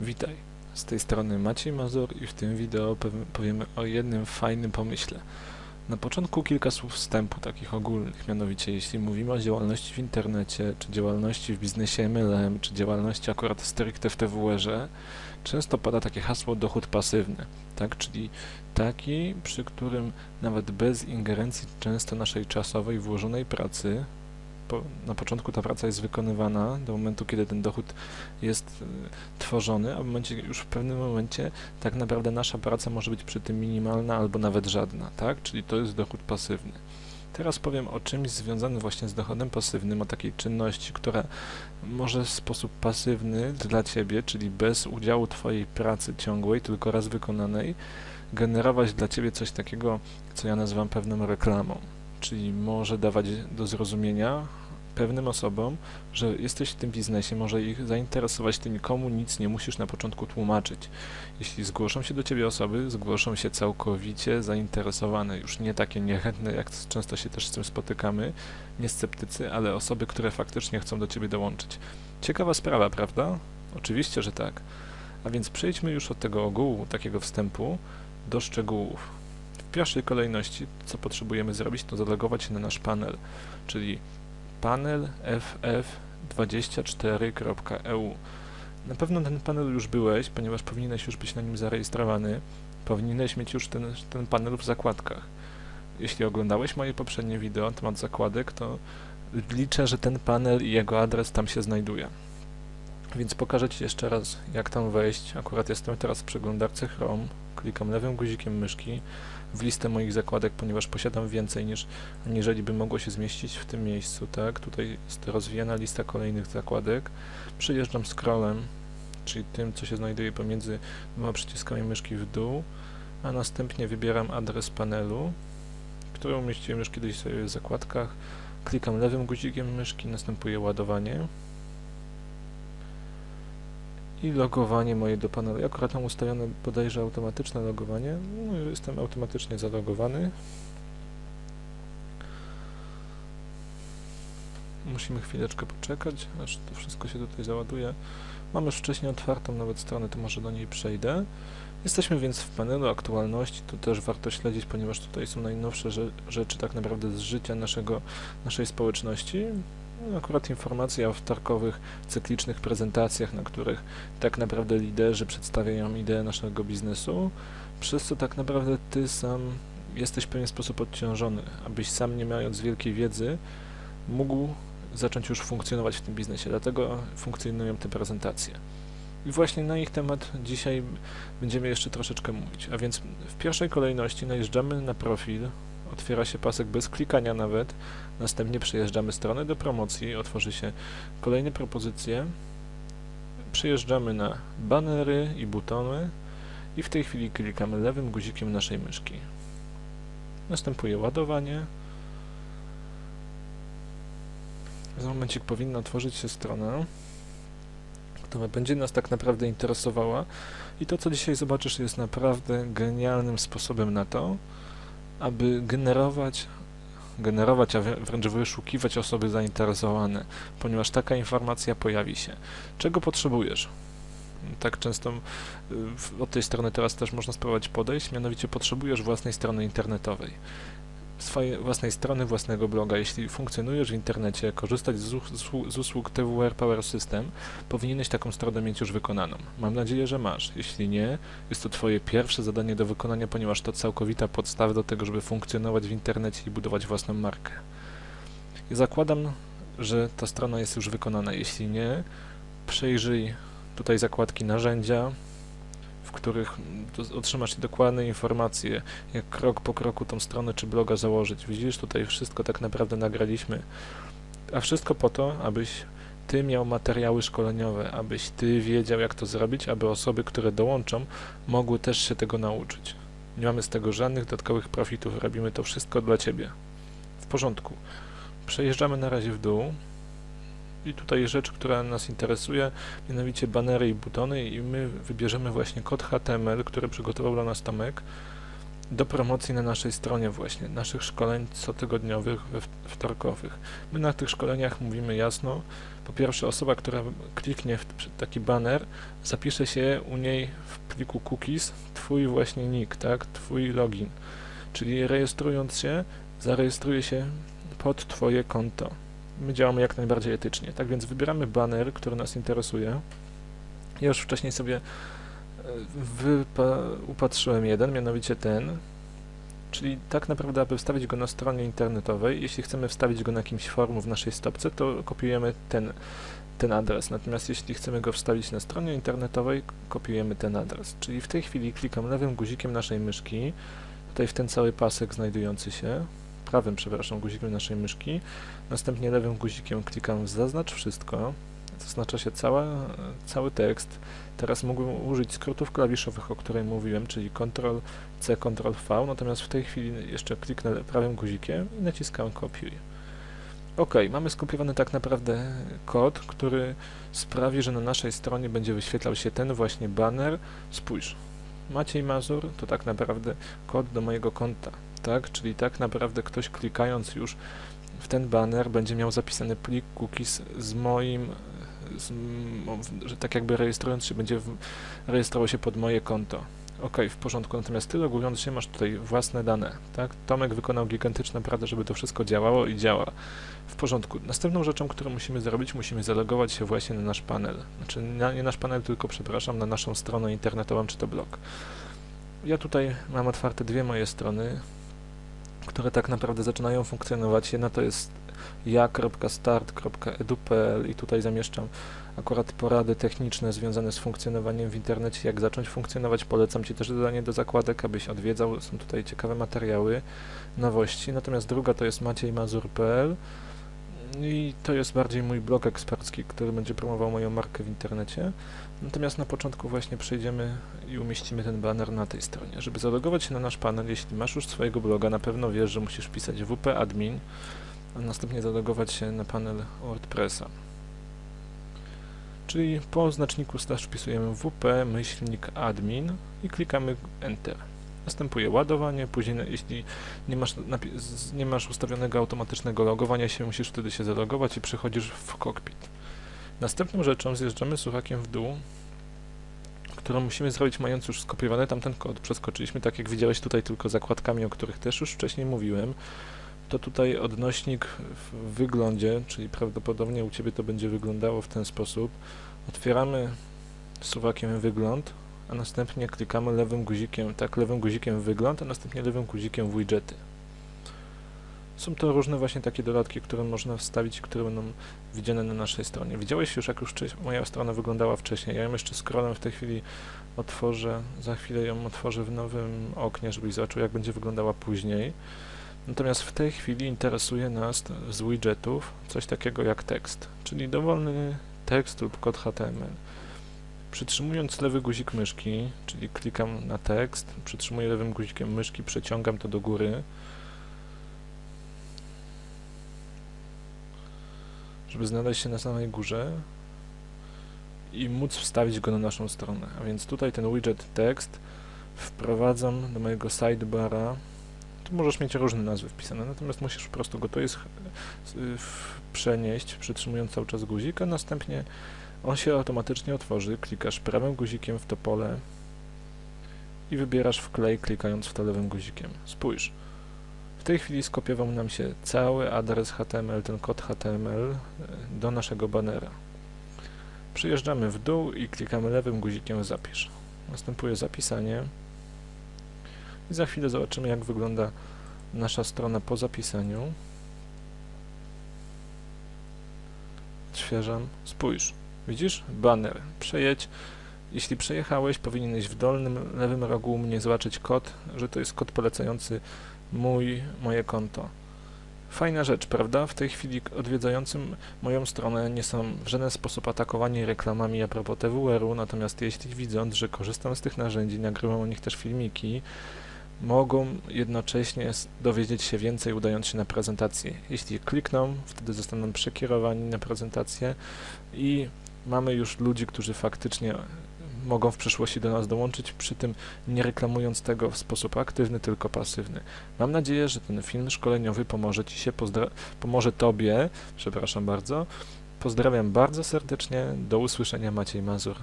Witaj, z tej strony Maciej Mazur i w tym wideo powie- powiemy o jednym fajnym pomyśle. Na początku kilka słów wstępu, takich ogólnych, mianowicie jeśli mówimy o działalności w internecie, czy działalności w biznesie MLM, czy działalności akurat stricte w TWR-ze, często pada takie hasło dochód pasywny, tak, czyli taki, przy którym nawet bez ingerencji często naszej czasowej włożonej pracy, po, na początku ta praca jest wykonywana do momentu, kiedy ten dochód jest y, tworzony, a w momencie, już w pewnym momencie tak naprawdę nasza praca może być przy tym minimalna albo nawet żadna, tak? Czyli to jest dochód pasywny. Teraz powiem o czymś związanym właśnie z dochodem pasywnym, o takiej czynności, która może w sposób pasywny dla Ciebie, czyli bez udziału Twojej pracy ciągłej, tylko raz wykonanej, generować dla Ciebie coś takiego, co ja nazywam pewną reklamą. Czyli może dawać do zrozumienia pewnym osobom, że jesteś w tym biznesie, może ich zainteresować, ty nikomu nic nie musisz na początku tłumaczyć. Jeśli zgłoszą się do ciebie osoby, zgłoszą się całkowicie zainteresowane, już nie takie niechętne, jak często się też z tym spotykamy, nie sceptycy, ale osoby, które faktycznie chcą do ciebie dołączyć. Ciekawa sprawa, prawda? Oczywiście, że tak. A więc przejdźmy już od tego ogółu, takiego wstępu, do szczegółów. Pierwszej kolejności, co potrzebujemy zrobić, to zalogować się na nasz panel, czyli panel ff24.eu. Na pewno ten panel już byłeś, ponieważ powinieneś już być na nim zarejestrowany. Powinieneś mieć już ten, ten panel w zakładkach. Jeśli oglądałeś moje poprzednie wideo na temat zakładek, to liczę, że ten panel i jego adres tam się znajduje. Więc pokażę Ci jeszcze raz, jak tam wejść. Akurat jestem teraz w przeglądarce Chrome. Klikam lewym guzikiem myszki w listę moich zakładek, ponieważ posiadam więcej niż aniżeli by mogło się zmieścić w tym miejscu, tak? Tutaj jest rozwijana lista kolejnych zakładek. Przyjeżdżam scrollem, czyli tym, co się znajduje pomiędzy dwoma przyciskami myszki w dół, a następnie wybieram adres panelu, który umieściłem już kiedyś sobie w zakładkach. Klikam lewym guzikiem myszki, następuje ładowanie i logowanie moje do panelu. Ja akurat mam ustawione bodajże automatyczne logowanie. No, jestem automatycznie zalogowany. Musimy chwileczkę poczekać, aż to wszystko się tutaj załaduje. Mam już wcześniej otwartą nawet stronę, to może do niej przejdę. Jesteśmy więc w panelu aktualności, to też warto śledzić, ponieważ tutaj są najnowsze rze rzeczy tak naprawdę z życia naszego, naszej społeczności. No, Akurat informacje o wtorkowych, cyklicznych prezentacjach, na których tak naprawdę liderzy przedstawiają ideę naszego biznesu, przez co tak naprawdę ty sam jesteś w pewien sposób odciążony, abyś sam nie mając wielkiej wiedzy mógł zacząć już funkcjonować w tym biznesie, dlatego funkcjonują te prezentacje. I właśnie na ich temat dzisiaj będziemy jeszcze troszeczkę mówić. A więc w pierwszej kolejności najeżdżamy na profil, otwiera się pasek bez klikania nawet, następnie przejeżdżamy stronę do promocji, otworzy się kolejne propozycje, przejeżdżamy na banery i butony. I w tej chwili klikamy lewym guzikiem naszej myszki. Następuje ładowanie. Za momencik powinna otworzyć się strona, która będzie nas tak naprawdę interesowała. I to, co dzisiaj zobaczysz, jest naprawdę genialnym sposobem na to, aby generować, generować, a wrę- wręcz wyszukiwać osoby zainteresowane, ponieważ taka informacja pojawi się. Czego potrzebujesz? Tak często y, od tej strony teraz też można spróbować podejść, mianowicie potrzebujesz własnej strony internetowej. Swojej własnej strony, własnego bloga. Jeśli funkcjonujesz w internecie, korzystać z, usłu- z usług TWR Power System, powinieneś taką stronę mieć już wykonaną. Mam nadzieję, że masz. Jeśli nie, jest to Twoje pierwsze zadanie do wykonania, ponieważ to całkowita podstawa do tego, żeby funkcjonować w internecie i budować własną markę. I zakładam, że ta strona jest już wykonana. Jeśli nie, przejrzyj tutaj zakładki narzędzia, których otrzymasz dokładne informacje, jak krok po kroku tą stronę czy bloga założyć. Widzisz, tutaj wszystko tak naprawdę nagraliśmy, a wszystko po to, abyś ty miał materiały szkoleniowe, abyś ty wiedział, jak to zrobić, aby osoby, które dołączą, mogły też się tego nauczyć. Nie mamy z tego żadnych dodatkowych profitów, robimy to wszystko dla ciebie. W porządku. Przejeżdżamy na razie w dół. I tutaj rzecz, która nas interesuje, mianowicie banery i butony i my wybierzemy właśnie kod HTML, który przygotował dla nas Tomek do promocji na naszej stronie właśnie, naszych szkoleń cotygodniowych, wtorkowych. My na tych szkoleniach mówimy jasno, po pierwsze osoba, która kliknie w taki banner, zapisze się u niej w pliku cookies twój właśnie nick, tak, twój login. Czyli rejestrując się, zarejestruje się pod twoje konto. My działamy jak najbardziej etycznie. Tak więc wybieramy banner, który nas interesuje. Ja już wcześniej sobie e, upatrzyłem jeden, mianowicie ten. Czyli tak naprawdę, aby wstawić go na stronie internetowej, jeśli chcemy wstawić go na jakimś forum w naszej stopce, to kopiujemy ten, ten adres. Natomiast jeśli chcemy go wstawić na stronie internetowej, kopiujemy ten adres. Czyli w tej chwili klikam lewym guzikiem naszej myszki, tutaj w ten cały pasek znajdujący się, prawym, przepraszam, guzikiem naszej myszki, następnie lewym guzikiem klikam w zaznacz wszystko, zaznacza się cała, cały tekst. Teraz mógłbym użyć skrótów klawiszowych, o których mówiłem, czyli Ctrl C, Ctrl V, natomiast w tej chwili jeszcze kliknę prawym guzikiem i naciskam kopiuj. Ok, mamy skopiowany tak naprawdę kod, który sprawi, że na naszej stronie będzie wyświetlał się ten właśnie banner. Spójrz, Maciej Mazur to tak naprawdę kod do mojego konta, tak? Czyli tak naprawdę ktoś klikając już w ten banner będzie miał zapisany plik cookies z moim, z, że tak jakby rejestrując się będzie w, rejestrował się pod moje konto. Ok, w porządku, natomiast ty logując się masz tutaj własne dane, tak? Tomek wykonał gigantyczną pracę, żeby to wszystko działało i działa. W porządku. Następną rzeczą, którą musimy zrobić, musimy zalogować się właśnie na nasz panel. Znaczy, na, nie nasz panel, tylko, przepraszam, na naszą stronę internetową, czy to blog. Ja tutaj mam otwarte dwie moje strony, które tak naprawdę zaczynają funkcjonować. Jedna to jest ja.start.edu.pl i tutaj zamieszczam akurat porady techniczne związane z funkcjonowaniem w internecie, jak zacząć funkcjonować. Polecam Ci też dodanie do zakładek, abyś odwiedzał. Są tutaj ciekawe materiały, nowości. Natomiast druga to jest maciejmazur.pl i to jest bardziej mój blog ekspercki, który będzie promował moją markę w internecie. Natomiast na początku właśnie przejdziemy i umieścimy ten banner na tej stronie. Żeby zalogować się na nasz panel, jeśli masz już swojego bloga, na pewno wiesz, że musisz wpisać wp admin, a następnie zalogować się na panel WordPressa. Czyli po znaczniku slash wpisujemy wp myślnik admin i klikamy Enter. Następuje ładowanie, później jeśli nie masz, nie masz ustawionego automatycznego logowania się, musisz wtedy się zalogować i przechodzisz w cockpit. Następną rzeczą zjeżdżamy suwakiem w dół, którą musimy zrobić mając już skopiowany tamten kod. Przeskoczyliśmy, tak jak widziałeś tutaj, tylko zakładkami, o których też już wcześniej mówiłem. To tutaj odnośnik w wyglądzie, czyli prawdopodobnie u Ciebie to będzie wyglądało w ten sposób. Otwieramy suwakiem wygląd, a następnie klikamy lewym guzikiem, tak, lewym guzikiem wygląd, a następnie lewym guzikiem widgety. Są to różne właśnie takie dodatki, które można wstawić które będą widziane na naszej stronie. Widziałeś już, jak już moja strona wyglądała wcześniej. Ja ją jeszcze scrollem w tej chwili otworzę, za chwilę ją otworzę w nowym oknie, żebyś zobaczył, jak będzie wyglądała później. Natomiast w tej chwili interesuje nas z widgetów coś takiego jak tekst, czyli dowolny tekst lub kod HTML. Przytrzymując lewy guzik myszki, czyli klikam na tekst, przytrzymuję lewym guzikiem myszki, przeciągam to do góry, żeby znaleźć się na samej górze i móc wstawić go na naszą stronę. A więc tutaj ten widget tekst wprowadzam do mojego sidebara. Tu możesz mieć różne nazwy wpisane, natomiast musisz po prostu go to jest y, przenieść, przytrzymując cały czas guzik, a następnie on się automatycznie otworzy. Klikasz prawym guzikiem w to pole i wybierasz wklej, klikając w to lewym guzikiem. Spójrz. W tej chwili skopiował nam się cały adres HTML, ten kod HTML e, do naszego banera. Przyjeżdżamy w dół i klikamy lewym guzikiem zapisz. Następuje zapisanie i za chwilę zobaczymy jak wygląda nasza strona po zapisaniu. Odświeżam. Spójrz. Widzisz? Banner. Przejedź. Jeśli przejechałeś, powinieneś w dolnym lewym rogu u mnie zobaczyć kod, że to jest kod polecający mój, moje konto. Fajna rzecz, prawda? W tej chwili odwiedzającym moją stronę nie są w żaden sposób atakowani reklamami a propos TWR-u, natomiast jeśli widząc, że korzystam z tych narzędzi, nagrywam o nich też filmiki, mogą jednocześnie dowiedzieć się więcej udając się na prezentację. Jeśli klikną, wtedy zostaną przekierowani na prezentację i mamy już ludzi, którzy faktycznie mogą w przyszłości do nas dołączyć, przy tym nie reklamując tego w sposób aktywny, tylko pasywny. Mam nadzieję, że ten film szkoleniowy pomoże Ci się, pomoże Tobie, przepraszam bardzo. Pozdrawiam bardzo serdecznie, do usłyszenia Maciej Mazur.